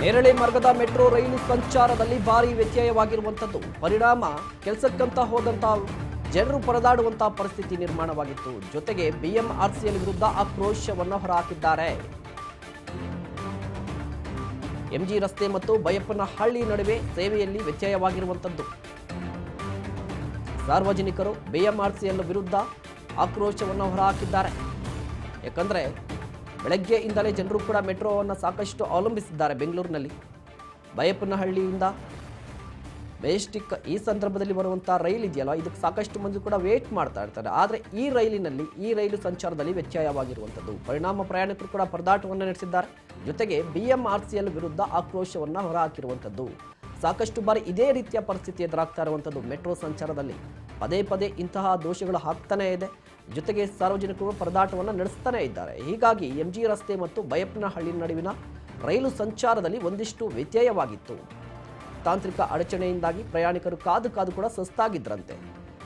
ನೇರಳೆ ಮಾರ್ಗದ ಮೆಟ್ರೋ ರೈಲು ಸಂಚಾರದಲ್ಲಿ ಭಾರಿ ವ್ಯತ್ಯಯವಾಗಿರುವಂಥದ್ದು. ಪರಿಣಾಮ ಕೆಲಸಕ್ಕಂತ ಹೋದಂಥ ಜನರು ಪರದಾಡುವಂತಹ ಪರಿಸ್ಥಿತಿ ನಿರ್ಮಾಣವಾಗಿತ್ತು. ಜೊತೆಗೆ ಬಿಎಂಆರ್ಸಿಎಲ್ ವಿರುದ್ಧ ಆಕ್ರೋಶವನ್ನು ಹೊರಹಾಕಿದ್ದಾರೆ. ಎಂಜಿ ರಸ್ತೆ ಮತ್ತು ಬೈಯಪ್ಪನಹಳ್ಳಿ ನಡುವೆ ಸೇವೆಯಲ್ಲಿ ವ್ಯತ್ಯಯವಾಗಿರುವಂಥದ್ದು. ಸಾರ್ವಜನಿಕರು ಬಿಎಂಆರ್ಸಿಎಲ್ ವಿರುದ್ಧ ಆಕ್ರೋಶವನ್ನು ಹೊರಹಾಕಿದ್ದಾರೆ. ಯಾಕಂದ್ರೆ ಬೆಳಗ್ಗೆಯಿಂದಲೇ ಜನರು ಕೂಡ ಮೆಟ್ರೋವನ್ನು ಸಾಕಷ್ಟು ಅವಲಂಬಿಸಿದ್ದಾರೆ ಬೆಂಗಳೂರಿನಲ್ಲಿ. ಬೈಯಪ್ಪನಹಳ್ಳಿಯಿಂದ ಮೆಜೆಸ್ಟಿಕ್ ಈ ಸಂದರ್ಭದಲ್ಲಿ ಬರುವಂಥ ರೈಲ್ ಇದೆಯಲ್ಲ, ಇದಕ್ಕೆ ಸಾಕಷ್ಟು ಮಂದಿ ಕೂಡ ವೇಟ್ ಮಾಡ್ತಾ ಇರ್ತಾರೆ. ಆದರೆ ಈ ರೈಲಿನಲ್ಲಿ ಈ ರೈಲು ಸಂಚಾರದಲ್ಲಿ ವ್ಯತ್ಯಯವಾಗಿರುವಂಥದ್ದು. ಪರಿಣಾಮ ಪ್ರಯಾಣಿಕರು ಕೂಡ ಪರದಾಟವನ್ನು ನಡೆಸಿದ್ದಾರೆ. ಜೊತೆಗೆ B M R C L ವಿರುದ್ಧ ಆಕ್ರೋಶವನ್ನು ಹೊರಹಾಕಿರುವಂಥದ್ದು. ಸಾಕಷ್ಟು ಬಾರಿ ಇದೇ ರೀತಿಯ ಪರಿಸ್ಥಿತಿ ಎದುರಾಗ್ತಾ ಇರುವಂಥದ್ದು ಮೆಟ್ರೋ ಸಂಚಾರದಲ್ಲಿ. ಪದೇ ಪದೇ ಇಂತಹ ದೋಷಗಳು ಹಾಕ್ತಾನೇ ಇದೆ. ಜೊತೆಗೆ ಸಾರ್ವಜನಿಕರು ಪರದಾಟವನ್ನು ನಡೆಸ್ತಾನೆ ಇದ್ದಾರೆ. ಹೀಗಾಗಿ ಎಂಜಿ ರಸ್ತೆ ಮತ್ತು ಬೈಯಪ್ಪನಹಳ್ಳಿ ನಡುವಿನ ರೈಲು ಸಂಚಾರದಲ್ಲಿ ಒಂದಿಷ್ಟು ವ್ಯತ್ಯಯವಾಗಿತ್ತು. ತಾಂತ್ರಿಕ ಅಡಚಣೆಯಿಂದಾಗಿ ಪ್ರಯಾಣಿಕರು ಕಾದು ಕಾದು ಕೂಡ ಸುಸ್ತಾಗಿದ್ರಂತೆ.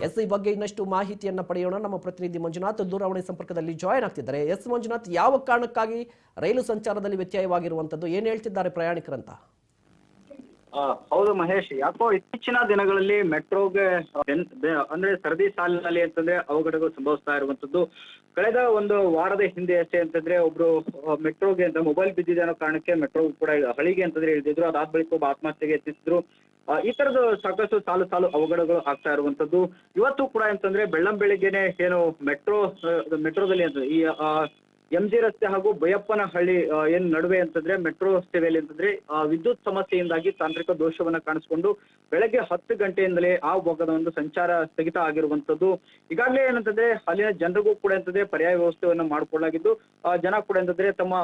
ಎಸ್ ಈ ಬಗ್ಗೆ ಇನ್ನಷ್ಟು ಮಾಹಿತಿಯನ್ನು ಪಡೆಯೋಣ. ನಮ್ಮ ಪ್ರತಿನಿಧಿ ಮಂಜುನಾಥ್ ದೂರವಾಣಿ ಸಂಪರ್ಕದಲ್ಲಿ ಜಾಯ್ನ್ ಆಗ್ತಿದ್ದಾರೆ. ಎಸ್ ಮಂಜುನಾಥ್, ಯಾವ ಕಾರಣಕ್ಕಾಗಿ ರೈಲು ಸಂಚಾರದಲ್ಲಿ ವ್ಯತ್ಯಯವಾಗಿರುವಂಥದ್ದು ಏನು ಹೇಳ್ತಿದ್ದಾರೆ ಪ್ರಯಾಣಿಕರಂತ? ಹೌದು ಮಹೇಶ್, ಯಾಕೋ ಇತ್ತೀಚಿನ ದಿನಗಳಲ್ಲಿ ಮೆಟ್ರೋಗೆ ಅಂದ್ರೆ ಸರದಿ ಸಾಲಿನಲ್ಲಿ ಅಂತಂದ್ರೆ ಅವಘಡಗಳು ಸಂಭವಿಸ್ತಾ ಇರುವಂತದ್ದು ಕಳೆದ ಒಂದು ವಾರದ ಹಿಂದೆ ಅಷ್ಟೇ ಅಂತಂದ್ರೆ ಒಬ್ರು ಮೆಟ್ರೋಗೆ ಅಂತ ಮೊಬೈಲ್ ಬಿದ್ದಿದೆ ಅನ್ನೋ ಕಾರಣಕ್ಕೆ ಮೆಟ್ರೋ ಕೂಡ ಹಳಿಗೆ ಅಂತಂದ್ರೆ ಇಳಿದಿದ್ರು ಅದಾದ ಬಳಿಕ ಒಬ್ಬ ಆತ್ಮಹತ್ಯೆಗೆ ಯತ್ನಿಸಿದ್ರು. ಈ ತರದ ಸಾಕಷ್ಟು ಸಾಲು ಸಾಲು ಅವಘಡಗಳು ಆಗ್ತಾ ಇರುವಂತದ್ದು ಇವತ್ತು ಕೂಡ ಅಂತಂದ್ರೆ ಬೆಳ್ಳಂ ಬೆಳಿಗ್ಗೆನೆ ಏನು ಮೆಟ್ರೋ ಮೆಟ್ರೋದಲ್ಲಿ ಅಂತ, ಈ ಎಂ ಜಿ ರಸ್ತೆ ಹಾಗೂ ಬಯಪ್ಪನಹಳ್ಳಿ ಏನ್ ನಡುವೆ ಅಂತಂದ್ರೆ, ಮೆಟ್ರೋ ಸೇವೆಯಲ್ಲಿ ಅಂತಂದ್ರೆ ವಿದ್ಯುತ್ ಸಮಸ್ಯೆಯಿಂದಾಗಿ ತಾಂತ್ರಿಕ ದೋಷವನ್ನ ಕಾಣಿಸಿಕೊಂಡು ಬೆಳಗ್ಗೆ ಹತ್ತು ಗಂಟೆಯಿಂದಲೇ ಆ ಭಾಗದ ಒಂದು ಸಂಚಾರ ಸ್ಥಗಿತ ಆಗಿರುವಂತದ್ದು ಈಗಾಗಲೇ ಏನಂತಂದ್ರೆ, ಅಲ್ಲಿನ ಜನರಿಗೂ ಕೂಡ ಅಂತಂದ್ರೆ ಪರ್ಯಾಯ ವ್ಯವಸ್ಥೆಯನ್ನ ಮಾಡಿಕೊಳ್ಳಲಾಗಿದ್ದು ಜನ ಕೂಡ ಅಂತಂದ್ರೆ ತಮ್ಮ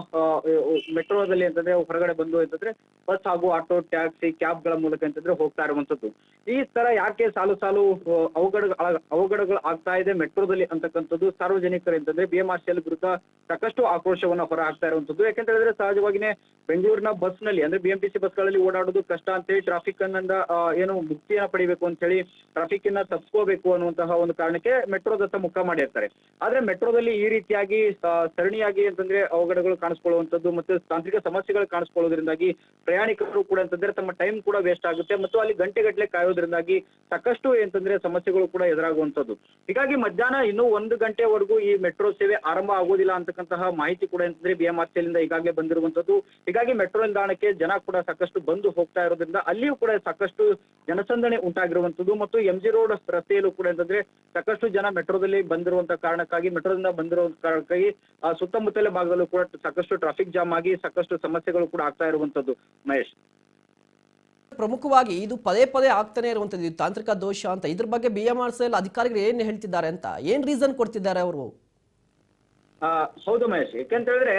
ಮೆಟ್ರೋದಲ್ಲಿ ಅಂತಂದ್ರೆ ಹೊರಗಡೆ ಬಂದು ಅಂತಂದ್ರೆ ಬಸ್ ಹಾಗೂ ಆಟೋ, ಟ್ಯಾಕ್ಸಿ ಕ್ಯಾಬ್ಗಳ ಮೂಲಕ ಅಂತಂದ್ರೆ ಹೋಗ್ತಾ ಇರುವಂತದ್ದು ಈ ತರ ಯಾಕೆ ಸಾಲು ಸಾಲು ಅವಘಡ ಅವಘಡಗಳು ಆಗ್ತಾ ಇದೆ? ಮೆಟ್ರೋದಲ್ಲಿ ಅಂತಕ್ಕಂಥದ್ದು ಸಾರ್ವಜನಿಕರು ಅಂತಂದ್ರೆ B M R C L ವಿರುದ್ಧ ಸಾಕಷ್ಟು ಆಕ್ರೋಶವನ್ನ ಹೊರ ಹಾಕ್ತಾ ಇರುವಂತದ್ದು ಯಾಕಂತ ಹೇಳಿದ್ರೆ ಸಹಜವಾಗಿನೇ ಬೆಂಗಳೂರಿನ ಬಸ್ನಲ್ಲಿ ಅಂದ್ರೆ ಬಿಎಂಟಿಸಿ ಬಸ್ಗಳಲ್ಲಿ ಓಡಾಡೋದು ಕಷ್ಟ ಅಂತೇಳಿ ಟ್ರಾಫಿಕ್ ಅನ್ನಂದ ಏನು ಮುಕ್ತಿಯನ್ನ ಪಡಿಬೇಕು ಅಂತ ಹೇಳಿ ಟ್ರಾಫಿಕ್ ಅನ್ನ ತಪ್ಪಿಸ್ಕೋಬೇಕು ಅನ್ನುವಂತಹ ಒಂದು ಕಾರಣಕ್ಕೆ ಮೆಟ್ರೋದತ್ತ ಮುಖ ಮಾಡಿರ್ತಾರೆ. ಆದ್ರೆ ಮೆಟ್ರೋದಲ್ಲಿ ಈ ರೀತಿಯಾಗಿ ಸರಣಿಯಾಗಿ ಅಂತಂದ್ರೆ ಅವಘಡಗಳು ಕಾಣಿಸ್ಕೊಳ್ಳುವಂತದ್ದು ಮತ್ತೆ ತಾಂತ್ರಿಕ ಸಮಸ್ಯೆಗಳು ಕಾಣಿಸ್ಕೊಳ್ಳೋದ್ರಿಂದಾಗಿ ಪ್ರಯಾಣಿಕರು ಕೂಡ ಅಂತಂದ್ರೆ ತಮ್ಮ ಟೈಮ್ ಕೂಡ ವೇಸ್ಟ್ ಆಗುತ್ತೆ ಮತ್ತು ಅಲ್ಲಿ ಗಂಟೆಗಟ್ಟಲೆ ಕಾಯೋದ್ರಿಂದಾಗಿ ಸಾಕಷ್ಟು ಅಂತಂದ್ರೆ ಸಮಸ್ಯೆಗಳು ಕೂಡ ಎದುರಾಗುವಂತದ್ದು ಹೀಗಾಗಿ ಮಧ್ಯಾಹ್ನ ಇನ್ನೂ ಒಂದು ಗಂಟೆವರೆಗೂ ಈ ಮೆಟ್ರೋ ಸೇವೆ ಆರಂಭ ಆಗೋದಿಲ್ಲ ಅಂತಕ್ಕಂತಹ ಮಾಹಿತಿ ಕೂಡ ಅಂತಂದ್ರೆ ಬಿಎಂಆರ್ಸಿಎಲ್ ಇಂದ ಈಗಾಗಲೇ ಬಂದಿರುವಂತದ್ದು ಹೀಗಾಗಿ ಮೆಟ್ರೋ ನಿಲ್ದಾಣಕ್ಕೆ ಜನ ಕೂಡ ಸಾಕಷ್ಟು ಬಂದು ಹೋಗ್ತಾ ಇರೋದ್ರಿಂದ ಅಲ್ಲಿಯೂ ಕೂಡ ಸಾಕಷ್ಟು ಜನಸಂದಣಿ ಉಂಟಾಗಿರುವಂತದ್ದು ಮತ್ತು ಎಂ ಜಿ ರೋಡ್ ರಸ್ತೆಯಲ್ಲೂ ಕೂಡ ಅಂತಂದ್ರೆ ಸಾಕಷ್ಟು ಜನ ಮೆಟ್ರೋದಲ್ಲಿ ಬಂದಿರುವಂತ ಕಾರಣಕ್ಕಾಗಿ, ಮೆಟ್ರೋದಿಂದ ಬಂದಿರುವ ಕಾರಣಕ್ಕಾಗಿ ಸುತ್ತಮುತ್ತಲ ಭಾಗದಲ್ಲೂ ಕೂಡ ಸಾಕಷ್ಟು ಟ್ರಾಫಿಕ್ ಜಾಮ್ ಆಗಿ ಸಾಕಷ್ಟು ಸಮಸ್ಯೆಗಳು ಕೂಡ ಆಗ್ತಾ ಇರುವಂತದ್ದು ಮಹೇಶ್. ಪ್ರಮುಖವಾಗಿ ಇದು ಪದೇ ಪದೇ ಆಗ್ತಾನೆ ಇರುವಂತದ್ದು ತಾಂತ್ರಿಕ ದೋಷ ಅಂತ. ಇದ್ರ ಬಗ್ಗೆ ಬಿ ಎಂ ಅಧಿಕಾರಿಗಳು ಏನ್ ಹೇಳ್ತಿದ್ದಾರೆ ಅಂತ, ಏನ್ ರೀಸನ್ ಕೊಡ್ತಿದ್ದಾರೆ ಅವರು? ಹೌದು ಮಹೇಶ್. ಯಾಕೆಂತ ಹೇಳಿದ್ರೆ,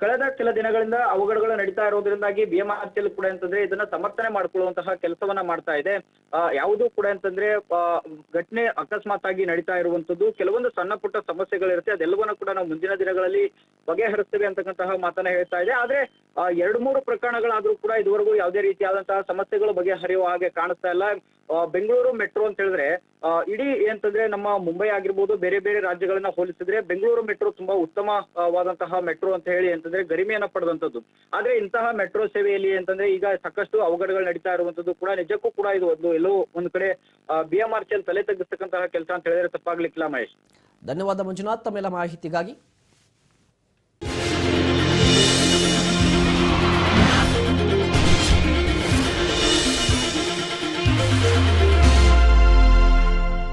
ಕಳೆದ ಕೆಲ ದಿನಗಳಿಂದ ಅವಘಡಗಳು ನಡೀತಾ ಇರೋದ್ರಿಂದಾಗಿ ಬಿಎಂಆರ್ಸಿಎಲ್ ಕೂಡ ಅಂತಂದ್ರೆ ಇದನ್ನ ಸಮರ್ಥನೆ ಮಾಡ್ಕೊಳ್ಳುವಂತಹ ಕೆಲಸವನ್ನ ಮಾಡ್ತಾ ಇದೆ. ಯಾವುದು ಕೂಡ ಅಂತಂದ್ರೆ ಘಟನೆ ಅಕಸ್ಮಾತ್ ಆಗಿ ನಡೀತಾ ಇರುವಂತದ್ದು ಕೆಲವೊಂದು ಸಣ್ಣ ಪುಟ್ಟ ಸಮಸ್ಯೆಗಳಿರುತ್ತೆ. ಅದೆಲ್ಲವನ್ನ ಕೂಡ ನಾವು ಮುಂದಿನ ದಿನಗಳಲ್ಲಿ ಬಗೆಹರಿಸ್ತೇವೆ ಅಂತಕ್ಕಂತಹ ಮಾತನ್ನ ಹೇಳ್ತಾ ಇದೆ. ಆದ್ರೆ ಎರಡು ಮೂರು ಪ್ರಕರಣಗಳಾದ್ರೂ ಕೂಡ ಇದುವರೆಗೂ ಯಾವುದೇ ರೀತಿಯಾದಂತಹ ಸಮಸ್ಯೆಗಳು ಬಗೆಹರಿಯುವ ಹಾಗೆ ಕಾಣಿಸ್ತಾ ಇಲ್ಲ. ಬೆಂಗಳೂರು ಮೆಟ್ರೋ ಅಂತ ಹೇಳಿದ್ರೆ ಇಡೀ ಏನಂತಂದ್ರೆ ನಮ್ಮ ಮುಂಬೈ ಆಗಿರ್ಬೋದು, ಬೇರೆ ಬೇರೆ ರಾಜ್ಯಗಳನ್ನ ಹೋಲಿಸಿದ್ರೆ ಬೆಂಗಳೂರು ಮೆಟ್ರೋ ತುಂಬಾ ಉತ್ತಮವಾದಂತಹ ಮೆಟ್ರೋ ಅಂತ ಹೇಳಿ ಅಂತಂದ್ರೆ ಗರಿಮೆಯನ್ನ ಪಡೆದಂತದ್ದು ಆದ್ರೆ ಇಂತಹ ಮೆಟ್ರೋ ಸೇವೆಯಲ್ಲಿ ಅಂತಂದ್ರೆ ಈಗ ಸಾಕಷ್ಟು ಅವಘಡಗಳು ನಡೀತಾ ಇರುವಂತದ್ದು ಕೂಡ ನಿಜಕ್ಕೂ ಕೂಡ ಇದು ಒಂದು ಎಲ್ಲೋ ಒಂದು ಕಡೆ ಬಿ ಎಂ ಆರ್ ತಲೆ ತಗ್ಗಿಸ್ತಕ್ಕಂತಹ ಕೆಲಸ ಅಂತ ಹೇಳಿದ್ರೆ ತಪ್ಪಾಗ್ಲಿಕ್ಕಿಲ್ಲ ಮಹೇಶ್. ಧನ್ಯವಾದ ಮಂಜುನಾಥ್, ತಮ್ಮೆಲ್ಲ ಮಾಹಿತಿಗಾಗಿ.